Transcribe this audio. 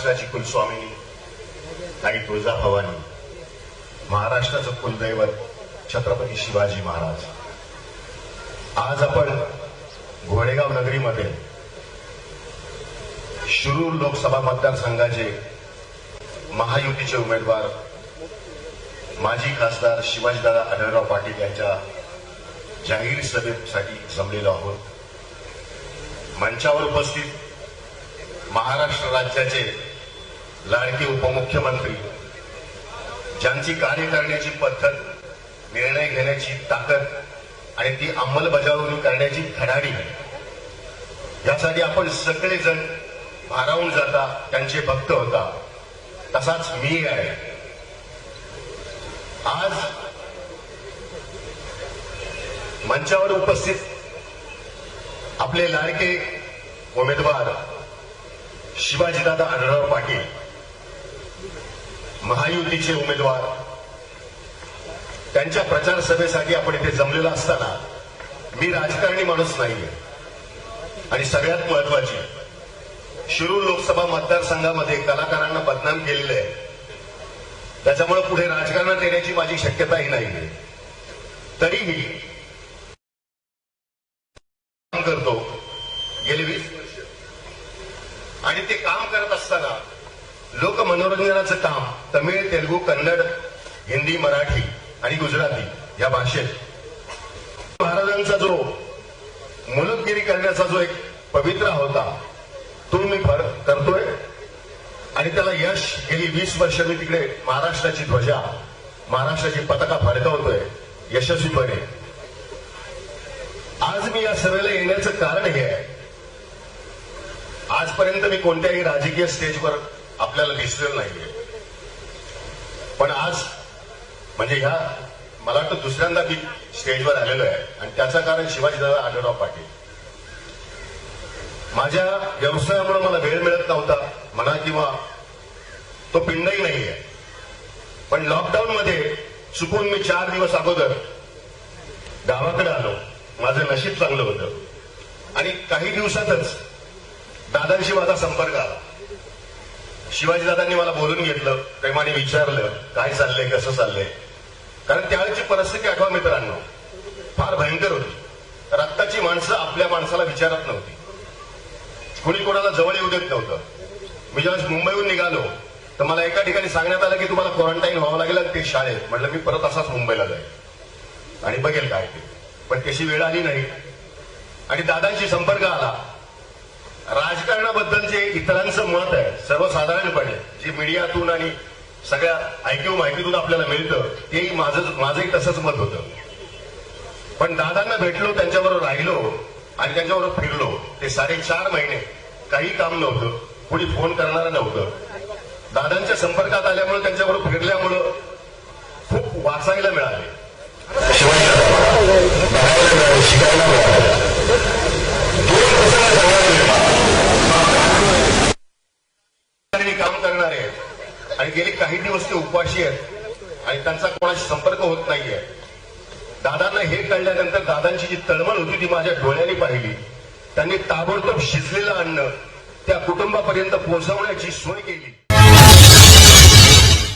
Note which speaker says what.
Speaker 1: महाराष्ट्राची कुलस्वामिनी आई तुळजा भवानी महाराष्ट्राचं कुलदैवत छत्रपती शिवाजी महाराज. आज आपण घोडेगाव नगरीमध्ये शिरूर लोकसभा मतदारसंघाचे महायुतीचे उमेदवार माजी खासदार शिवाजीदादा आढळराव पाटील यांच्या जाहीर सभेसाठी जमलेलो आहोत. मंचावर उपस्थित महाराष्ट्र राज्याचे लाडके उपमुख्यमंत्री ज्यांची कार्य करण्याची पद्धत निर्णय घेण्याची ताकद आणि ती अंमलबजावणी करण्याची खडाडी यासाठी आपण सगळेजण भारावून जाता त्यांचे भक्त होता. तसाच मी आहे. आज मंचावर उपस्थित आपले लाडके उमेदवार शिवाजीदादा आढळराव पाटील महायुतीचे उमेदवार. त्यांच्या प्रचार सभेसाठी आपण इथे जमलेलो असताना मी राजकारणी माणूस नाहीये. आणि सगळ्यात महत्वाची शिरूर लोकसभा मतदारसंघामध्ये कलाकारांना बदनाम केलेलं आहे. त्याच्यामुळे पुढे राजकारणात येण्याची माझी शक्यताही नाही तरीही काम करतो. गेले वीस वर्ष. आणि ते काम करत असताना लोक मनोरंजनाचं काम तमिळ तेलुगू कन्नड हिंदी मराठी आणि गुजराती या भाषेत. महाराजांचा जो मुलतगिरी करण्याचा जो एक पवित्र होता तो मी फर करतोय. आणि त्याला यश गेली वीस वर्ष मी तिकडे महाराष्ट्राची ध्वजा महाराष्ट्राची पताका फडकवतोय यशस्वीपणे. आज मी या सभेला येण्याचं कारण हे आहे. आजपर्यंत मी कोणत्याही राजकीय स्टेजवर आपल्याला दिसलेलं नाहीये. पण आज म्हणजे ह्या मला वाटतं दुसऱ्यांदा मी स्टेजवर आलेलो आहे. आणि त्याचं कारण शिवाजीदादा आढळराव पाटील. माझ्या व्यवसायामुळे मला वेळ मिळत नव्हता. म्हणा किंवा तो पिंडही नाहीये. पण लॉकडाऊन मध्ये चुकून मी चार दिवस अगोदर गावाकडे आलो. माझं नशीब चांगलं होतं. आणि काही दिवसातच दादांशी माझा संपर्क आला. शिवाजी दादांनी मला बोलून घेतलं प्रेमाने विचारलं काय चाललंय कसं चाललंय. कारण त्यावेळेची परिस्थिती आठवा मित्रांनो फार भयंकर होती. रक्ताची माणसं आपल्या माणसाला विचारत नव्हती. कुणी कोणाला जवळ येऊ देत नव्हतं. मी ज्यावेळेस मुंबईहून निघालो तर मला एका ठिकाणी सांगण्यात आलं की तुम्हाला क्वारंटाईन व्हावं लागेल आणि ते शाळेत. म्हटलं मी परत असाच मुंबईला जाईल. आणि बघेल काय ते. पण तशी वेळ आली नाही. आणि दादांशी संपर्क आला. राजकारणाबद्दल जे इतरांचं मत आहे. सर्वसाधारणपणे जे मीडियातून आणि सगळ्या ऐकीव माहितीतून आपल्याला मिळतं तेही माझं माझंही तसंच मत होतं. पण दादांना भेटलो त्यांच्याबरोबर राहिलो आणि त्यांच्याबरोबर फिरलो ते साडेचार महिने काही काम नव्हतं कुणी फोन करणारं नव्हतं. दादांच्या संपर्कात आल्यामुळे त्यांच्याबरोबर फिरल्यामुळं खूप वाचायला मिळाले. शिकायला मिळालं आणि काम करणारे आहेत गेले काही दिवस ते उपवाशी आहेत. आणि त्यांचा कोणाशी संपर्क होत नाहीये. दादांना हे कळल्यानंतर दादांची जी तळमळ होती ती माझ्या डोळ्याने पाहिली. त्यांनी ताबडतोब शिजलेलं अन्न त्या कुटुंबापर्यंत पोहोचवण्याची सोय केली.